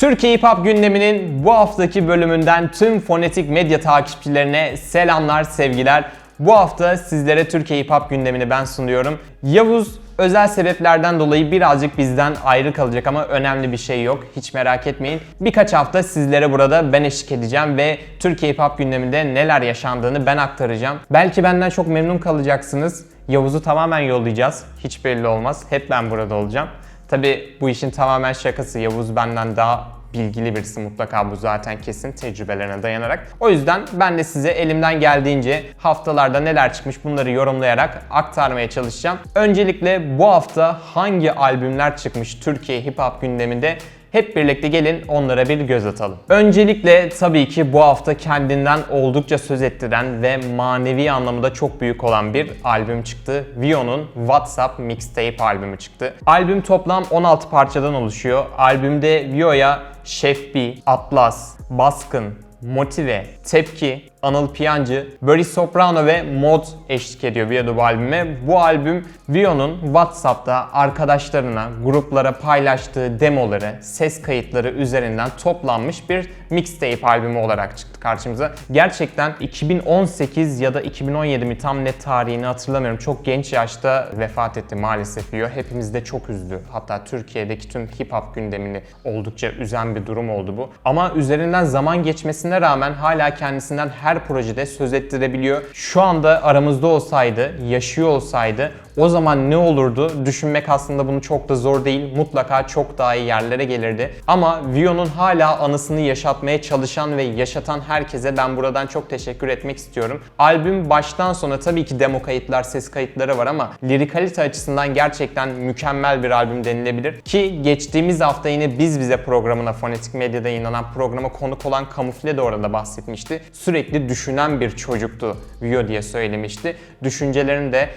Türkiye Hip Hop gündeminin bu haftaki bölümünden tüm fonetik medya takipçilerine selamlar, sevgiler. Bu hafta sizlere Türkiye Hip Hop gündemini ben sunuyorum. Yavuz özel sebeplerden dolayı birazcık bizden ayrı kalacak ama önemli bir şey yok. Hiç merak etmeyin. Birkaç hafta sizlere burada ben eşlik edeceğim ve Türkiye Hip Hop gündeminde neler yaşandığını ben aktaracağım. Belki benden çok memnun kalacaksınız. Yavuz'u tamamen yollayacağız. Hiç belli olmaz. Hep ben burada olacağım. Tabi bu işin tamamen şakası. Yavuz benden daha bilgili birisi mutlaka bu zaten kesin tecrübelerine dayanarak. O yüzden ben de size elimden geldiğince haftalarda neler çıkmış bunları yorumlayarak aktarmaya çalışacağım. Öncelikle bu hafta hangi albümler çıkmış Türkiye hip hop gündeminde hep birlikte gelin onlara bir göz atalım. Öncelikle tabii ki bu hafta kendinden oldukça söz ettiren ve manevi anlamda çok büyük olan bir albüm çıktı. Vio'nun WhatsApp Mixtape albümü çıktı. Albüm toplam 16 parçadan oluşuyor. Albümde Vio'ya Şef B, Atlas, Baskın, Motive, Tepki, Anıl Piyancı, Barry Soprano ve Mod eşlik ediyor Vio'da bu albüme. Bu albüm Vio'nun WhatsApp'ta arkadaşlarına, gruplara paylaştığı demoları, ses kayıtları üzerinden toplanmış bir mixtape albümü olarak çıktı karşımıza. Gerçekten 2018 ya da 2017 mi tam net tarihini hatırlamıyorum. Çok genç yaşta vefat etti maalesef Vio. Hepimiz de çok üzdü. Hatta Türkiye'deki tüm hip hop gündemini oldukça üzen bir durum oldu bu. Ama üzerinden zaman geçmesine rağmen hala kendisinden her projede söz ettirebiliyor. Şu anda aramızda olsaydı, yaşıyor olsaydı o zaman ne olurdu? Düşünmek aslında bunu çok da zor değil. Mutlaka çok daha iyi yerlere gelirdi. Ama Vio'nun hala anısını yaşatmaya çalışan ve yaşatan herkese ben buradan çok teşekkür etmek istiyorum. Albüm baştan sona tabii ki demo kayıtlar, ses kayıtları var ama lirikalite açısından gerçekten mükemmel bir albüm denilebilir. Ki geçtiğimiz hafta yine Biz Bize programına, Fonetik Medya'da yayınlanan programa konuk olan Kamufle de orada bahsetmişti. Sürekli düşünen bir çocuktu Vio diye söylemişti. Düşüncelerini de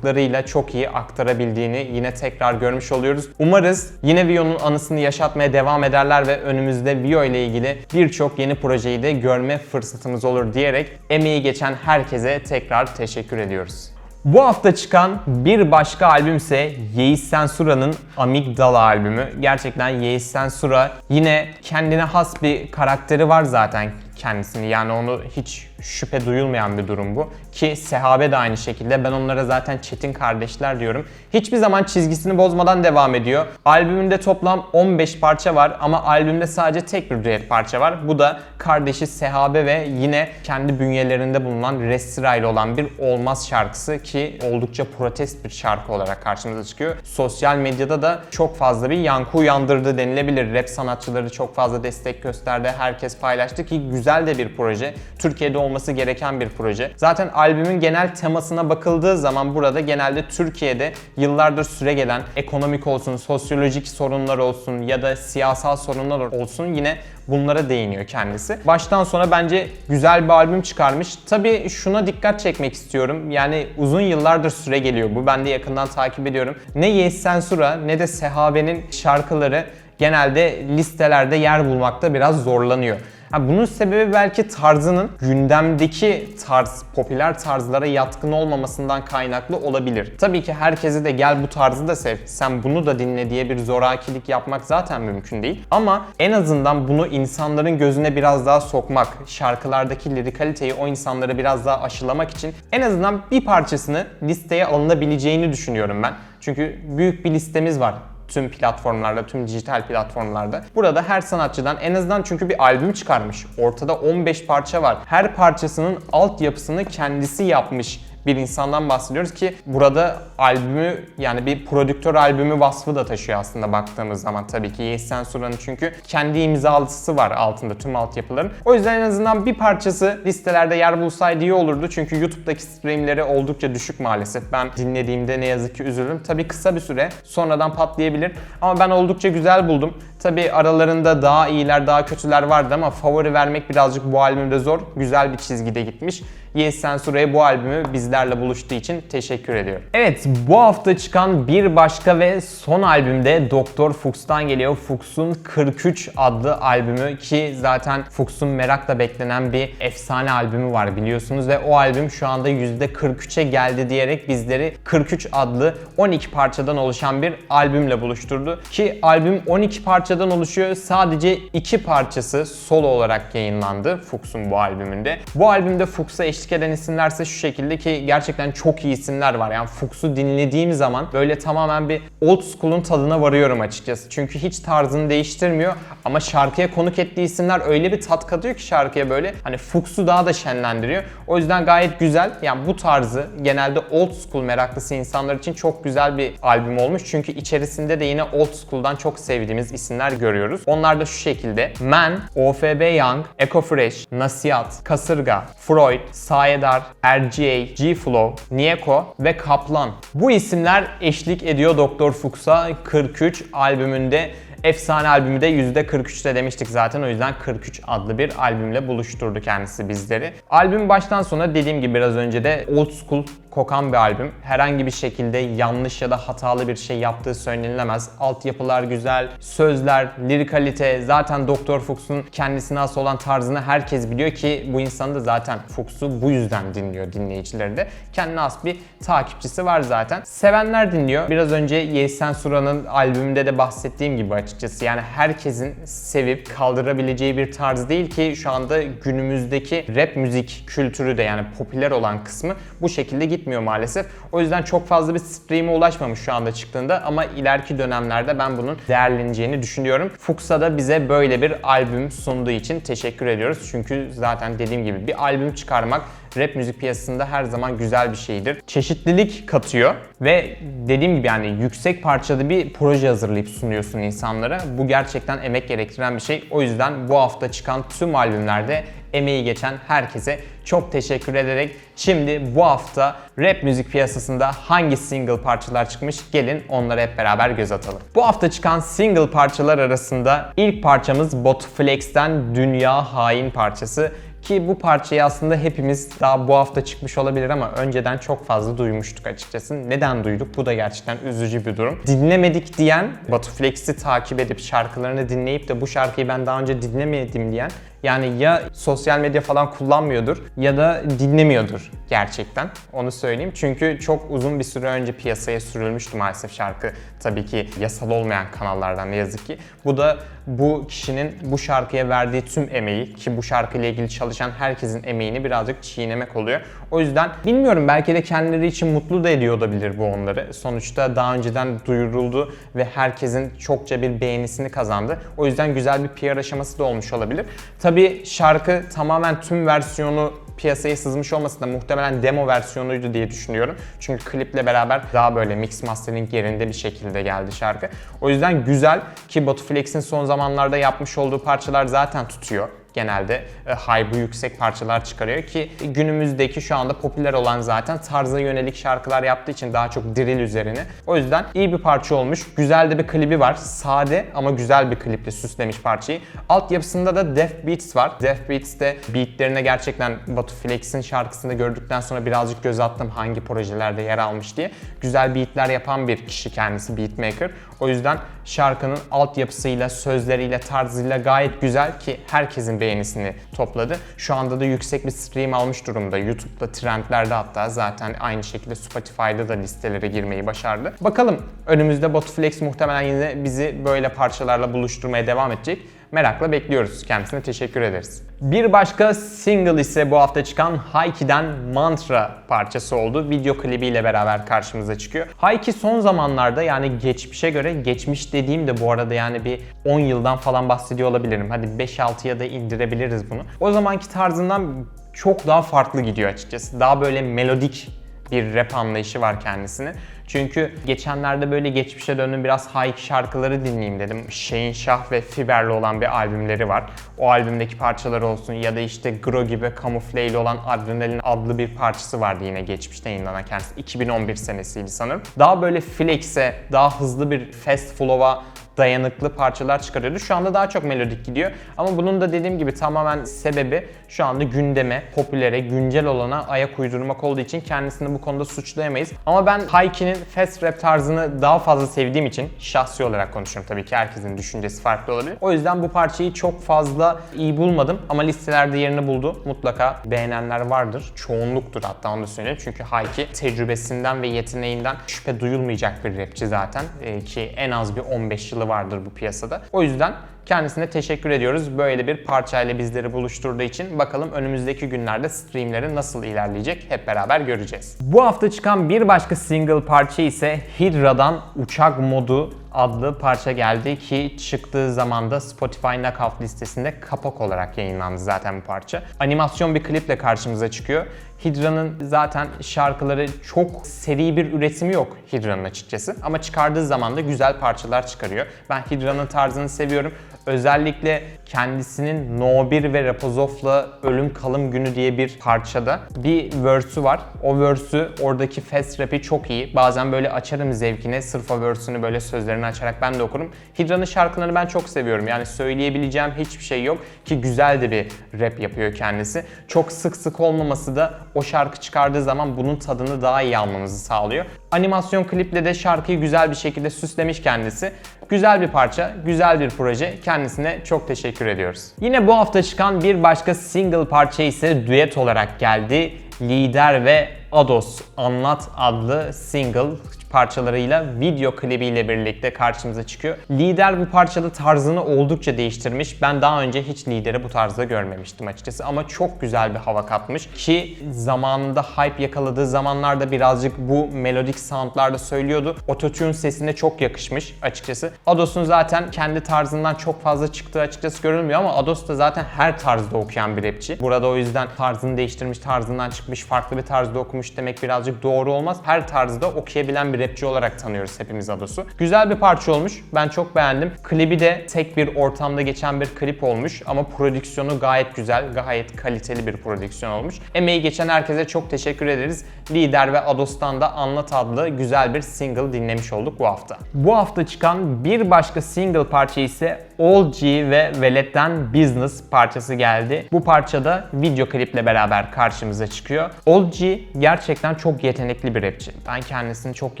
yazdıklarıyla çok iyi aktarabildiğini yine tekrar görmüş oluyoruz. Umarız yine Vio'nun anısını yaşatmaya devam ederler ve önümüzde Vio ile ilgili birçok yeni projeyi de görme fırsatımız olur diyerek emeği geçen herkese tekrar teşekkür ediyoruz. Bu hafta çıkan bir başka albüm ise Yeis Sensura'nın Amigdala albümü. Gerçekten Yeis Sensura yine kendine has bir karakteri var zaten kendisini. Yani onu hiç şüphe duyulmayan bir durum bu. Ki Sehabe de aynı şekilde. Ben onlara zaten Çetin kardeşler diyorum. Hiçbir zaman çizgisini bozmadan devam ediyor. Albümünde toplam 15 parça var ama albümde sadece tek bir düet parça var. Bu da kardeşi Sehabe ve yine kendi bünyelerinde bulunan Restira ile olan bir olmaz şarkısı ki oldukça protest bir şarkı olarak karşımıza çıkıyor. Sosyal medyada da çok fazla bir yankı uyandırdı denilebilir. Rap sanatçıları çok fazla destek gösterdi. Herkes paylaştı ki güzel de bir proje. Türkiye'de olması gereken bir proje. Zaten albümün genel temasına bakıldığı zaman burada genelde Türkiye'de yıllardır süre gelen ekonomik olsun, sosyolojik sorunlar olsun ya da siyasal sorunlar olsun yine bunlara değiniyor kendisi. Baştan sona bence güzel bir albüm çıkarmış. Tabii şuna dikkat çekmek istiyorum. Yani uzun yıllardır süre geliyor bu. Ben de yakından takip ediyorum. Ne Yes Sensura ne de Sehabe'nin şarkıları genelde listelerde yer bulmakta biraz zorlanıyor. Bunun sebebi belki tarzının gündemdeki tarz, popüler tarzlara yatkın olmamasından kaynaklı olabilir. Tabii ki herkese de gel bu tarzı da sev, sen bunu da dinle diye bir zorakilik yapmak zaten mümkün değil. Ama en azından bunu insanların gözüne biraz daha sokmak, şarkılardaki lirikaliteyi o insanlara biraz daha aşılamak için en azından bir parçasını listeye alınabileceğini düşünüyorum ben. Çünkü büyük bir listemiz var tüm platformlarda, tüm dijital platformlarda. Burada her sanatçıdan en azından çünkü bir albüm çıkarmış. Ortada 15 parça var. Her parçasının altyapısını kendisi yapmış bir insandan bahsediyoruz ki burada albümü yani bir prodüktör albümü vasfı da taşıyor aslında baktığımız zaman tabii ki Yes Sensura'nın çünkü kendi imzalısı var altında tüm altyapıların. O yüzden en azından bir parçası listelerde yer bulsaydı iyi olurdu çünkü YouTube'daki streamleri oldukça düşük maalesef. Ben dinlediğimde ne yazık ki üzüldüm. Tabii kısa bir süre sonradan patlayabilir ama ben oldukça güzel buldum. Tabii aralarında daha iyiler daha kötüler vardı ama favori vermek birazcık bu albümde zor. Güzel bir çizgide gitmiş. Yes Sensura'ya bu albümü bizlerle buluştuğu için teşekkür ediyorum. Evet bu hafta çıkan bir başka ve son albümde Doktor Fuchs'tan geliyor. Fuchs'un 43 adlı albümü ki zaten Fuchs'un merakla beklenen bir efsane albümü var biliyorsunuz ve o albüm şu anda %43'e geldi diyerek bizleri 43 adlı 12 parçadan oluşan bir albümle buluşturdu. Ki albüm 12 parça parçadan oluşuyor. Sadece iki parçası solo olarak yayınlandı Fuchs'un bu albümünde. Bu albümde Fuchs'a eşlik eden isimlerse şu şekilde ki gerçekten çok iyi isimler var. Yani Fuchs'u dinlediğim zaman böyle tamamen bir old school'un tadına varıyorum açıkçası. Çünkü hiç tarzını değiştirmiyor ama şarkıya konuk ettiği isimler öyle bir tat katıyor ki şarkıya böyle hani Fuchs'u daha da şenlendiriyor. O yüzden gayet güzel. Yani bu tarzı genelde old school meraklısı insanlar için çok güzel bir albüm olmuş. Çünkü içerisinde de yine old school'dan çok sevdiğimiz isimler görüyoruz. Onlar da şu şekilde. Man, OFB Young, Eco Fresh, Nasihat, Kasırga, Freud, Sayedar, RGA, G-Flow, Nieko ve Kaplan. Bu isimler eşlik ediyor Doktor Fuchs'a 43 albümünde Efsane albümü de %43'te demiştik zaten o yüzden 43 adlı bir albümle buluşturdu kendisi bizleri. Albüm baştan sona dediğim gibi biraz önce de old school kokan bir albüm. Herhangi bir şekilde yanlış ya da hatalı bir şey yaptığı söylenilemez. Altyapılar güzel, sözler, lirikalite, zaten Dr. Fuchs'un kendisine has olan tarzını herkes biliyor ki bu insan da zaten Fuchs'u bu yüzden dinliyor dinleyicileri de. Kendine has bir takipçisi var zaten. Sevenler dinliyor. Biraz önce Yesen Sura'nın albümünde de bahsettiğim gibi açıkçası. Yani herkesin sevip kaldırabileceği bir tarz değil ki şu anda günümüzdeki rap müzik kültürü de yani popüler olan kısmı bu şekilde gitmiyor maalesef. O yüzden çok fazla bir stream'e ulaşmamış şu anda çıktığında ama ileriki dönemlerde ben bunun değerleneceğini düşünüyorum. Fuchs'a da bize böyle bir albüm sunduğu için teşekkür ediyoruz. Çünkü zaten dediğim gibi bir albüm çıkarmak rap müzik piyasasında her zaman güzel bir şeydir. Çeşitlilik katıyor ve dediğim gibi yani yüksek parçalı bir proje hazırlayıp sunuyorsun insanlara. Bu gerçekten emek gerektiren bir şey. O yüzden bu hafta çıkan tüm albümlerde emeği geçen herkese çok teşekkür ederek şimdi bu hafta rap müzik piyasasında hangi single parçalar çıkmış gelin onlara hep beraber göz atalım. Bu hafta çıkan single parçalar arasında ilk parçamız Botflex'ten Dünya Hain parçası. Ki bu parçayı aslında hepimiz daha bu hafta çıkmış olabilir ama önceden çok fazla duymuştuk açıkçası. Neden duyduk? Bu da gerçekten üzücü bir durum. Dinlemedik diyen, Batuflex'i takip edip şarkılarını dinleyip de bu şarkıyı ben daha önce dinlemedim diyen yani ya sosyal medya falan kullanmıyordur ya da dinlemiyordur gerçekten. Onu söyleyeyim. Çünkü çok uzun bir süre önce piyasaya sürülmüştü maalesef şarkı. Tabii ki yasal olmayan kanallardan ne yazık ki. Bu da bu kişinin bu şarkıya verdiği tüm emeği ki bu şarkıyla ilgili çalışan herkesin emeğini birazcık çiğnemek oluyor. O yüzden bilmiyorum belki de kendileri için mutlu da ediyor olabilir bu onları. Sonuçta daha önceden duyuruldu ve herkesin çokça bir beğenisini kazandı. O yüzden güzel bir PR aşaması da olmuş olabilir. Tabii şarkı tamamen tüm versiyonu piyasaya sızmış olması da muhtemelen demo versiyonuydu diye düşünüyorum. Çünkü kliple beraber daha böyle mix mastering yerinde bir şekilde geldi şarkı. O yüzden güzel ki Botuflex'in son zamanlarda yapmış olduğu parçalar zaten tutuyor genelde e, hype'ı yüksek parçalar çıkarıyor ki günümüzdeki şu anda popüler olan zaten tarza yönelik şarkılar yaptığı için daha çok drill üzerine. O yüzden iyi bir parça olmuş. Güzel de bir klibi var. Sade ama güzel bir kliple süslemiş parçayı. Altyapısında da Def Beats var. Def Beats'te beatlerine gerçekten Batu Flex'in şarkısında gördükten sonra birazcık göz attım hangi projelerde yer almış diye. Güzel beatler yapan bir kişi kendisi beatmaker. O yüzden şarkının altyapısıyla, sözleriyle, tarzıyla gayet güzel ki herkesin beğenisini topladı. Şu anda da yüksek bir stream almış durumda. YouTube'da, trendlerde hatta zaten aynı şekilde Spotify'da da listelere girmeyi başardı. Bakalım önümüzde Botflex muhtemelen yine bizi böyle parçalarla buluşturmaya devam edecek. Merakla bekliyoruz. Kendisine teşekkür ederiz. Bir başka single ise bu hafta çıkan Hayki'den Mantra parçası oldu. Video klibiyle beraber karşımıza çıkıyor. Hayki son zamanlarda yani geçmişe göre geçmiş dediğim de bu arada yani bir 10 yıldan falan bahsediyor olabilirim. Hadi 5-6'ya da indirebiliriz bunu. O zamanki tarzından çok daha farklı gidiyor açıkçası. Daha böyle melodik bir rap anlayışı var kendisine. Çünkü geçenlerde böyle geçmişe döndüm biraz hike şarkıları dinleyeyim dedim. Şeyin Şah ve Fiber'le olan bir albümleri var. O albümdeki parçalar olsun ya da işte Gro gibi kamufle ile olan Adrenalin adlı bir parçası vardı yine geçmişte yayınlanan kendisi. 2011 senesiydi sanırım. Daha böyle flex'e, daha hızlı bir fast flow'a dayanıklı parçalar çıkarıyordu. Şu anda daha çok melodik gidiyor. Ama bunun da dediğim gibi tamamen sebebi şu anda gündeme, popülere, güncel olana ayak uydurmak olduğu için kendisini bu konuda suçlayamayız. Ama ben Hayki'nin fast rap tarzını daha fazla sevdiğim için şahsi olarak konuşuyorum tabii ki herkesin düşüncesi farklı olabilir. O yüzden bu parçayı çok fazla iyi bulmadım ama listelerde yerini buldu. Mutlaka beğenenler vardır. Çoğunluktur hatta onu da söyleyeyim. Çünkü Hayki tecrübesinden ve yeteneğinden şüphe duyulmayacak bir rapçi zaten. Ee, ki en az bir 15 yıl karşılığı vardır bu piyasada. O yüzden kendisine teşekkür ediyoruz. Böyle bir parçayla bizleri buluşturduğu için bakalım önümüzdeki günlerde streamleri nasıl ilerleyecek hep beraber göreceğiz. Bu hafta çıkan bir başka single parça ise Hydra'dan Uçak Modu adlı parça geldi ki çıktığı zaman da Spotify Knockout listesinde kapak olarak yayınlandı zaten bu parça. Animasyon bir kliple karşımıza çıkıyor. Hydra'nın zaten şarkıları çok seri bir üretimi yok Hydra'nın açıkçası. Ama çıkardığı zaman da güzel parçalar çıkarıyor. Ben Hydra'nın tarzını seviyorum. Özellikle kendisinin No 1 ve Rapozov'la Ölüm Kalım Günü diye bir parçada bir verse'ü var. O verse'ü oradaki fast rap'i çok iyi. Bazen böyle açarım zevkine sırf o verse'ünü böyle sözlerini açarak ben de okurum. Hydra'nın şarkılarını ben çok seviyorum. Yani söyleyebileceğim hiçbir şey yok ki güzel de bir rap yapıyor kendisi. Çok sık sık olmaması da o şarkı çıkardığı zaman bunun tadını daha iyi almamızı sağlıyor. Animasyon kliple de şarkıyı güzel bir şekilde süslemiş kendisi. Güzel bir parça, güzel bir proje. Kendisine çok teşekkür ediyoruz. Yine bu hafta çıkan bir başka single parça ise düet olarak geldi. Lider ve Ados Anlat adlı single parçalarıyla video klibiyle birlikte karşımıza çıkıyor. Lider bu parçada tarzını oldukça değiştirmiş. Ben daha önce hiç lideri bu tarzda görmemiştim açıkçası ama çok güzel bir hava katmış ki zamanında hype yakaladığı zamanlarda birazcık bu melodik soundlarda söylüyordu. Ototune sesine çok yakışmış açıkçası. Ados'un zaten kendi tarzından çok fazla çıktığı açıkçası görülmüyor ama Ados da zaten her tarzda okuyan bir rapçi. Burada o yüzden tarzını değiştirmiş, tarzından çıkmış, farklı bir tarzda okumuş demek birazcık doğru olmaz. Her tarzda okuyabilen bir rapçi olarak tanıyoruz hepimiz Ados'u. Güzel bir parça olmuş. Ben çok beğendim. Klibi de tek bir ortamda geçen bir klip olmuş ama prodüksiyonu gayet güzel, gayet kaliteli bir prodüksiyon olmuş. Emeği geçen herkese çok teşekkür ederiz. Lider ve Ados'tan da Anlat adlı güzel bir single dinlemiş olduk bu hafta. Bu hafta çıkan bir başka single parça ise All G ve Velet'ten Business parçası geldi. Bu parçada video kliple beraber karşımıza çıkıyor. All G gerçekten çok yetenekli bir rapçi. Ben kendisini çok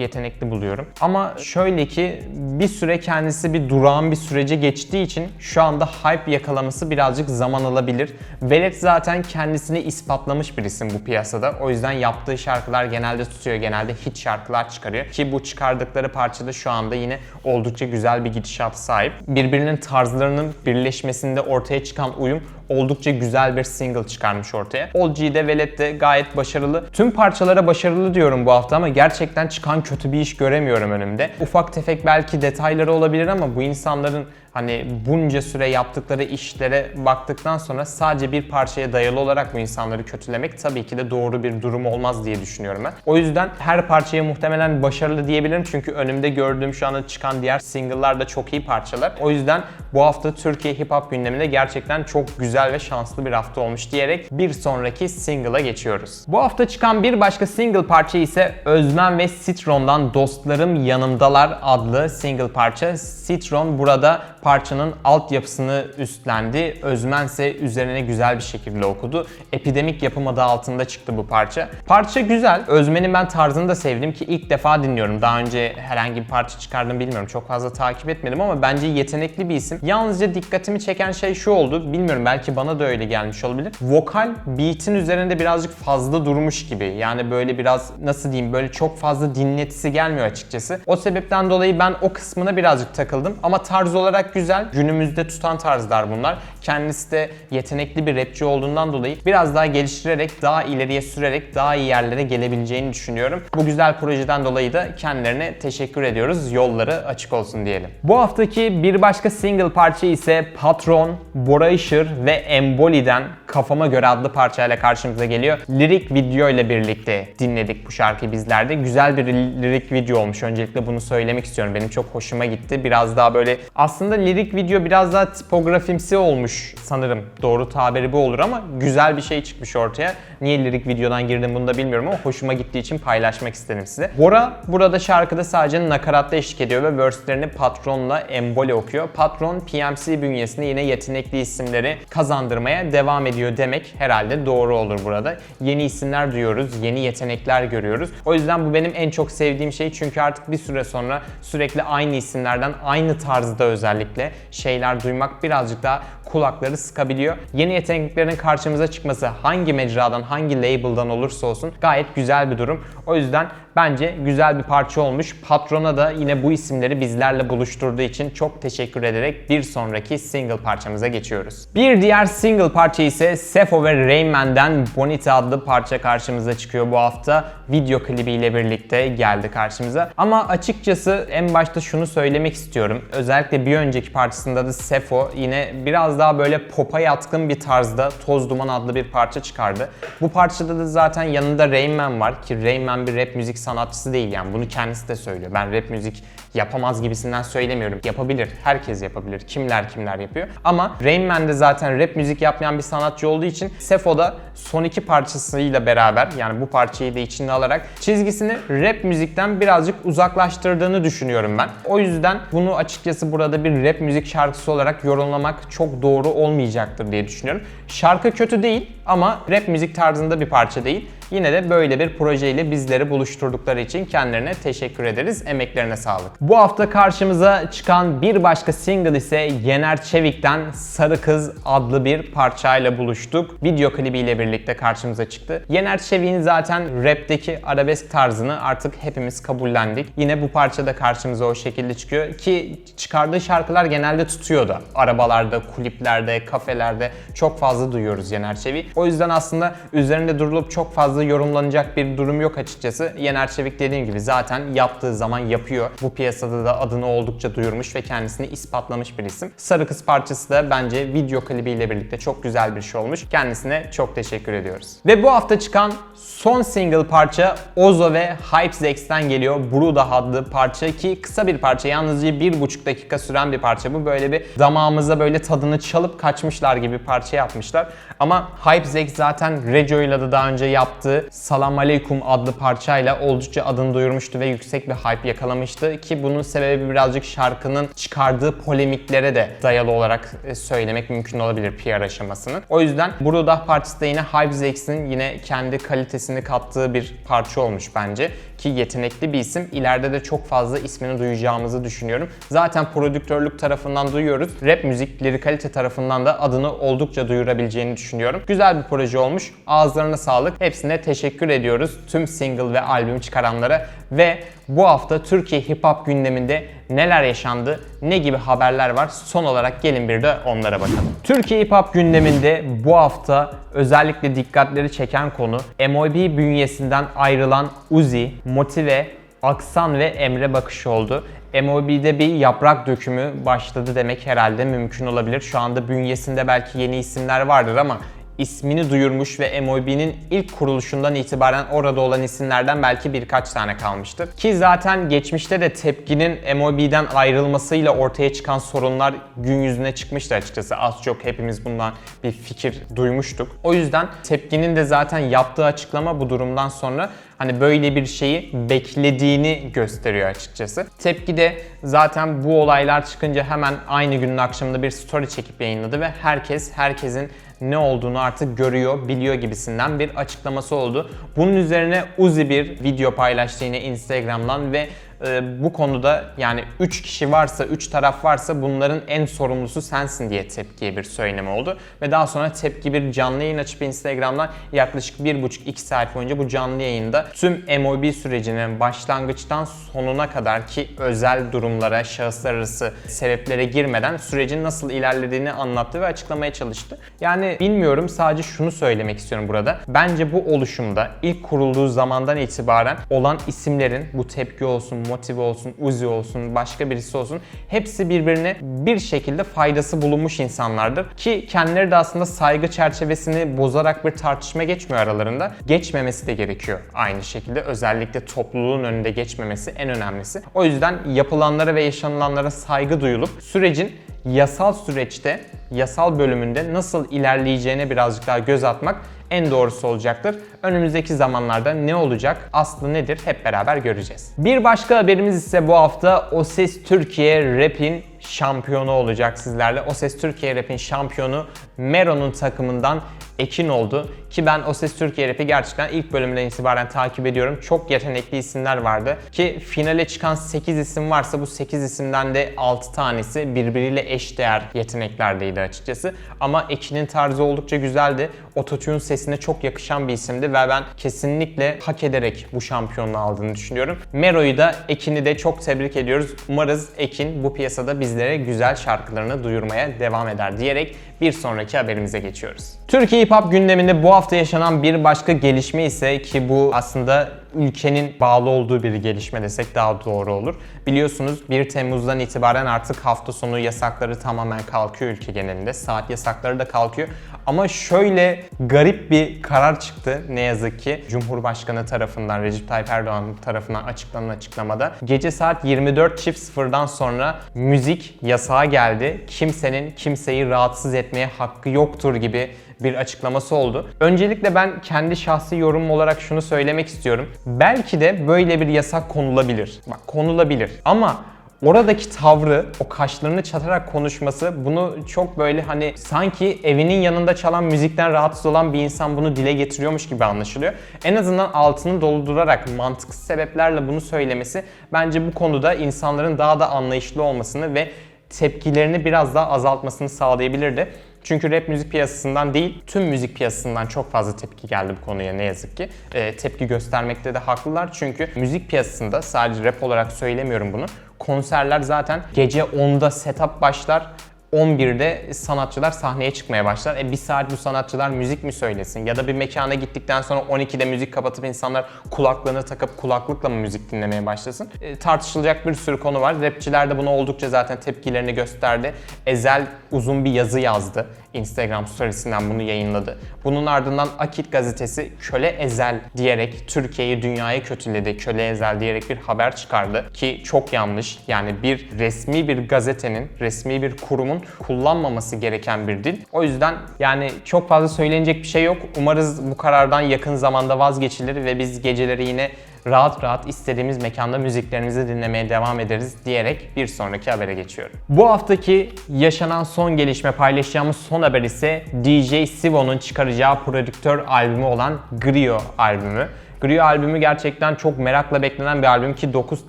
yetenekli buluyorum. Ama şöyle ki bir süre kendisi bir durağan bir sürece geçtiği için şu anda hype yakalaması birazcık zaman alabilir. Velet zaten kendisini ispatlamış bir isim bu piyasada. O yüzden yaptığı şarkılar genelde tutuyor. Genelde hit şarkılar çıkarıyor. Ki bu çıkardıkları parçada şu anda yine oldukça güzel bir gidişat sahip. Birbirinin tarzlarının birleşmesinde ortaya çıkan uyum oldukça güzel bir single çıkarmış ortaya. All G'de Velet de gayet başarılı. Tüm parçalara başarılı diyorum bu hafta ama gerçekten çıkan kötü bir iş göremiyorum önümde. Ufak tefek belki detayları olabilir ama bu insanların hani bunca süre yaptıkları işlere baktıktan sonra sadece bir parçaya dayalı olarak bu insanları kötülemek tabii ki de doğru bir durum olmaz diye düşünüyorum ben. O yüzden her parçaya muhtemelen başarılı diyebilirim çünkü önümde gördüğüm şu anda çıkan diğer single'lar da çok iyi parçalar. O yüzden bu hafta Türkiye Hip Hop gündeminde gerçekten çok güzel ve şanslı bir hafta olmuş diyerek bir sonraki single'a geçiyoruz. Bu hafta çıkan bir başka single parça ise Özmen ve Citron'dan Dostlarım Yanımdalar adlı single parça. Citron burada parçanın altyapısını üstlendi. Özmen ise üzerine güzel bir şekilde okudu. Epidemik yapım adı altında çıktı bu parça. Parça güzel. Özmen'in ben tarzını da sevdim ki ilk defa dinliyorum. Daha önce herhangi bir parça çıkardım bilmiyorum. Çok fazla takip etmedim ama bence yetenekli bir isim. Yalnızca dikkatimi çeken şey şu oldu. Bilmiyorum belki bana da öyle gelmiş olabilir. Vokal beat'in üzerinde birazcık fazla durmuş gibi. Yani böyle biraz nasıl diyeyim böyle çok fazla dinletisi gelmiyor açıkçası. O sebepten dolayı ben o kısmına birazcık takıldım. Ama tarz olarak güzel. Günümüzde tutan tarzlar bunlar. Kendisi de yetenekli bir rapçi olduğundan dolayı biraz daha geliştirerek, daha ileriye sürerek daha iyi yerlere gelebileceğini düşünüyorum. Bu güzel projeden dolayı da kendilerine teşekkür ediyoruz. Yolları açık olsun diyelim. Bu haftaki bir başka single parça ise Patron, Bora Işır ve Emboli'den Kafama Göre adlı parçayla karşımıza geliyor. Lirik video ile birlikte dinledik bu şarkıyı bizlerde. Güzel bir lirik video olmuş. Öncelikle bunu söylemek istiyorum. Benim çok hoşuma gitti. Biraz daha böyle aslında lirik video biraz daha tipografimsi olmuş sanırım. Doğru tabiri bu olur ama güzel bir şey çıkmış ortaya. Niye lirik videodan girdim bunu da bilmiyorum ama hoşuma gittiği için paylaşmak istedim size. Bora burada şarkıda sadece nakaratta eşlik ediyor ve verse'lerini Patron'la Emboli okuyor. Patron PMC bünyesinde yine yetenekli isimleri kazandırmaya devam ediyor demek herhalde doğru olur burada. Yeni isimler duyuyoruz, yeni yetenekler görüyoruz. O yüzden bu benim en çok sevdiğim şey çünkü artık bir süre sonra sürekli aynı isimlerden aynı tarzda özellikle şeyler duymak birazcık daha kulakları sıkabiliyor. Yeni yeteneklerin karşımıza çıkması hangi mecradan, hangi label'dan olursa olsun gayet güzel bir durum. O yüzden bence güzel bir parça olmuş. Patrona da yine bu isimleri bizlerle buluşturduğu için çok teşekkür ederek bir sonraki single parçamıza geçiyoruz. Bir diğer single parça ise Sefo ve Rayman'den Bonita adlı parça karşımıza çıkıyor bu hafta. Video klibiyle birlikte geldi karşımıza. Ama açıkçası en başta şunu söylemek istiyorum. Özellikle bir önceki parçasında da Sefo yine biraz daha böyle pop'a yatkın bir tarzda Toz Duman adlı bir parça çıkardı. Bu parçada da zaten yanında Rayman var ki Rayman bir rap müzik sanatçısı değil yani bunu kendisi de söylüyor. Ben rap müzik yapamaz gibisinden söylemiyorum. Yapabilir. Herkes yapabilir. Kimler kimler yapıyor. Ama Rain Man de zaten rap müzik yapmayan bir sanatçı olduğu için Sefo da son iki parçasıyla beraber yani bu parçayı da içine alarak çizgisini rap müzikten birazcık uzaklaştırdığını düşünüyorum ben. O yüzden bunu açıkçası burada bir rap müzik şarkısı olarak yorumlamak çok doğru olmayacaktır diye düşünüyorum. Şarkı kötü değil ama rap müzik tarzında bir parça değil. Yine de böyle bir projeyle bizleri buluşturdukları için kendilerine teşekkür ederiz. Emeklerine sağlık. Bu hafta karşımıza çıkan bir başka single ise Yener Çevik'ten Sarı Kız adlı bir parçayla buluştuk. Video klibiyle birlikte karşımıza çıktı. Yener Çevik'in zaten rapteki arabesk tarzını artık hepimiz kabullendik. Yine bu parçada karşımıza o şekilde çıkıyor ki çıkardığı şarkılar genelde tutuyordu. Arabalarda, kuliplerde, kafelerde çok fazla duyuyoruz Yener Çevik'i. O yüzden aslında üzerinde durulup çok fazla yorumlanacak bir durum yok açıkçası. Yener Çevik dediğim gibi zaten yaptığı zaman yapıyor. Bu piyasada da adını oldukça duyurmuş ve kendisini ispatlamış bir isim. Sarı Kız parçası da bence video klibiyle birlikte çok güzel bir şey olmuş. Kendisine çok teşekkür ediyoruz. Ve bu hafta çıkan son single parça Ozo ve Hypezex'ten geliyor. Bruda adlı parça ki kısa bir parça. Yalnızca bir buçuk dakika süren bir parça. Bu böyle bir damağımıza böyle tadını çalıp kaçmışlar gibi parça yapmışlar. Ama Hypezex zaten Reggio'yla da daha önce yaptığı Salam Aleikum adlı parçayla oldukça adını duyurmuştu ve yüksek bir hype yakalamıştı ki bunun sebebi birazcık şarkının çıkardığı polemiklere de dayalı olarak e, söylemek mümkün olabilir PR aşamasının. O yüzden Bruda parçası da yine Hypezex'in yine kendi kalitesini kattığı bir parça olmuş bence ki yetenekli bir isim. İleride de çok fazla ismini duyacağımızı düşünüyorum. Zaten prodüktörlük tarafından duyuyoruz. Rap müzik, lirikalite tarafından da adını oldukça duyurabileceğini düşünüyorum. Güzel bir proje olmuş. Ağızlarına sağlık. Hepsine teşekkür ediyoruz. Tüm single ve albüm çıkaranlara ve bu hafta Türkiye hip hop gündeminde neler yaşandı, ne gibi haberler var son olarak gelin bir de onlara bakalım. Türkiye hip hop gündeminde bu hafta özellikle dikkatleri çeken konu MOB bünyesinden ayrılan Uzi, Motive, Aksan ve Emre Bakış oldu. MOB'de bir yaprak dökümü başladı demek herhalde mümkün olabilir. Şu anda bünyesinde belki yeni isimler vardır ama ismini duyurmuş ve MOB'nin ilk kuruluşundan itibaren orada olan isimlerden belki birkaç tane kalmıştır. Ki zaten geçmişte de Tepki'nin MOB'den ayrılmasıyla ortaya çıkan sorunlar gün yüzüne çıkmıştı açıkçası. Az çok hepimiz bundan bir fikir duymuştuk. O yüzden Tepki'nin de zaten yaptığı açıklama bu durumdan sonra hani böyle bir şeyi beklediğini gösteriyor açıkçası. Tepki de zaten bu olaylar çıkınca hemen aynı günün akşamında bir story çekip yayınladı ve herkes herkesin ne olduğunu artık görüyor, biliyor gibisinden bir açıklaması oldu. Bunun üzerine Uzi bir video paylaştı yine Instagram'dan ve e, bu konuda yani 3 kişi varsa, 3 taraf varsa bunların en sorumlusu sensin diye tepkiye bir söyleme oldu. Ve daha sonra tepki bir canlı yayın açıp Instagram'dan yaklaşık 1,5-2 saat boyunca bu canlı yayında tüm MOB sürecinin başlangıçtan sonuna kadar ki özel durumlara, şahıslar arası sebeplere girmeden sürecin nasıl ilerlediğini anlattı ve açıklamaya çalıştı. Yani bilmiyorum sadece şunu söylemek istiyorum burada. Bence bu oluşumda ilk kurulduğu zamandan itibaren olan isimlerin bu tepki olsun, motive olsun, Uzi olsun, başka birisi olsun hepsi birbirine bir şekilde faydası bulunmuş insanlardır. Ki kendileri de aslında saygı çerçevesini bozarak bir tartışma geçmiyor aralarında. Geçmemesi de gerekiyor aynı şekilde. Özellikle topluluğun önünde geçmemesi en önemlisi. O yüzden yapılanlara ve yaşanılanlara saygı duyulup sürecin yasal süreçte, yasal bölümünde nasıl ilerleyeceğine birazcık daha göz atmak en doğrusu olacaktır. Önümüzdeki zamanlarda ne olacak, aslı nedir hep beraber göreceğiz. Bir başka haberimiz ise bu hafta O Ses Türkiye Rap'in şampiyonu olacak sizlerle. O Ses Türkiye Rap'in şampiyonu Mero'nun takımından Ekin oldu. Ki ben O Ses Türkiye Rap'i gerçekten ilk bölümünden itibaren takip ediyorum. Çok yetenekli isimler vardı. Ki finale çıkan 8 isim varsa bu 8 isimden de 6 tanesi birbiriyle eşdeğer yeteneklerdeydi açıkçası. Ama Ekin'in tarzı oldukça güzeldi. Ototune sesine çok yakışan bir isimdi ve ben kesinlikle hak ederek bu şampiyonluğu aldığını düşünüyorum. Mero'yu da Ekin'i de çok tebrik ediyoruz. Umarız Ekin bu piyasada bizlere güzel şarkılarını duyurmaya devam eder diyerek bir sonraki haberimize geçiyoruz. Türkiye Hip Hop gündeminde bu hafta yaşanan bir başka gelişme ise ki bu aslında ülkenin bağlı olduğu bir gelişme desek daha doğru olur. Biliyorsunuz 1 Temmuz'dan itibaren artık hafta sonu yasakları tamamen kalkıyor ülke genelinde. Saat yasakları da kalkıyor. Ama şöyle garip bir karar çıktı ne yazık ki Cumhurbaşkanı tarafından Recep Tayyip Erdoğan tarafından açıklanan açıklamada. Gece saat 24.00'dan sonra müzik yasağa geldi. Kimsenin kimseyi rahatsız etmeye hakkı yoktur gibi bir açıklaması oldu. Öncelikle ben kendi şahsi yorumum olarak şunu söylemek istiyorum. Belki de böyle bir yasak konulabilir. Bak konulabilir. Ama oradaki tavrı, o kaşlarını çatarak konuşması bunu çok böyle hani sanki evinin yanında çalan müzikten rahatsız olan bir insan bunu dile getiriyormuş gibi anlaşılıyor. En azından altını doldurarak mantıksız sebeplerle bunu söylemesi bence bu konuda insanların daha da anlayışlı olmasını ve tepkilerini biraz daha azaltmasını sağlayabilirdi. Çünkü rap müzik piyasasından değil, tüm müzik piyasasından çok fazla tepki geldi bu konuya ne yazık ki. Ee, tepki göstermekte de haklılar çünkü müzik piyasasında sadece rap olarak söylemiyorum bunu. Konserler zaten gece 10'da setup başlar. 11'de sanatçılar sahneye çıkmaya başlar. E bir saat bu sanatçılar müzik mi söylesin? Ya da bir mekana gittikten sonra 12'de müzik kapatıp insanlar kulaklığını takıp kulaklıkla mı müzik dinlemeye başlasın? E, tartışılacak bir sürü konu var. Rapçiler de buna oldukça zaten tepkilerini gösterdi. Ezel uzun bir yazı yazdı. Instagram storiesinden bunu yayınladı. Bunun ardından Akit gazetesi köle ezel diyerek Türkiye'yi dünyaya kötüledi. Köle ezel diyerek bir haber çıkardı ki çok yanlış. Yani bir resmi bir gazetenin, resmi bir kurumun kullanmaması gereken bir dil. O yüzden yani çok fazla söylenecek bir şey yok. Umarız bu karardan yakın zamanda vazgeçilir ve biz geceleri yine rahat rahat istediğimiz mekanda müziklerimizi dinlemeye devam ederiz diyerek bir sonraki habere geçiyorum. Bu haftaki yaşanan son gelişme paylaşacağımız son haber ise DJ Sivo'nun çıkaracağı prodüktör albümü olan Grio albümü. Grio albümü gerçekten çok merakla beklenen bir albüm ki 9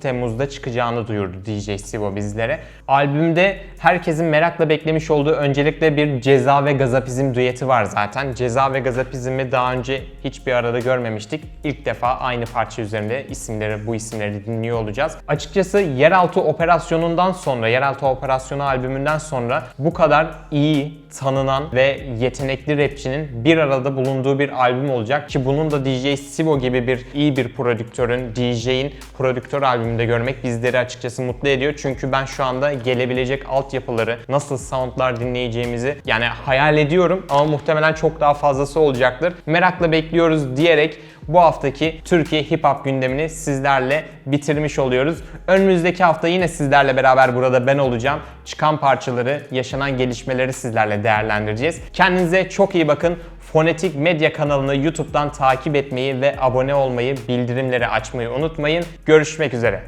Temmuz'da çıkacağını duyurdu DJ Sivo bizlere. Albümde herkesin merakla beklemiş olduğu öncelikle bir Ceza ve Gazapizm düeti var zaten. Ceza ve Gazapizm'i daha önce hiçbir arada görmemiştik. İlk defa aynı parça üzerinde isimleri, bu isimleri dinliyor olacağız. Açıkçası Yeraltı Operasyonu'ndan sonra, Yeraltı Operasyonu albümünden sonra bu kadar iyi, tanınan ve yetenekli rapçinin bir arada bulunduğu bir albüm olacak ki bunun da DJ Sivo gibi bir iyi bir prodüktörün, DJ'in prodüktör albümünde görmek bizleri açıkçası mutlu ediyor. Çünkü ben şu anda gelebilecek altyapıları, nasıl soundlar dinleyeceğimizi yani hayal ediyorum ama muhtemelen çok daha fazlası olacaktır. Merakla bekliyoruz diyerek bu haftaki Türkiye Hip Hop gündemini sizlerle bitirmiş oluyoruz. Önümüzdeki hafta yine sizlerle beraber burada ben olacağım. Çıkan parçaları, yaşanan gelişmeleri sizlerle değerlendireceğiz. Kendinize çok iyi bakın. Fonetik Medya kanalını YouTube'dan takip etmeyi ve abone olmayı, bildirimleri açmayı unutmayın. Görüşmek üzere.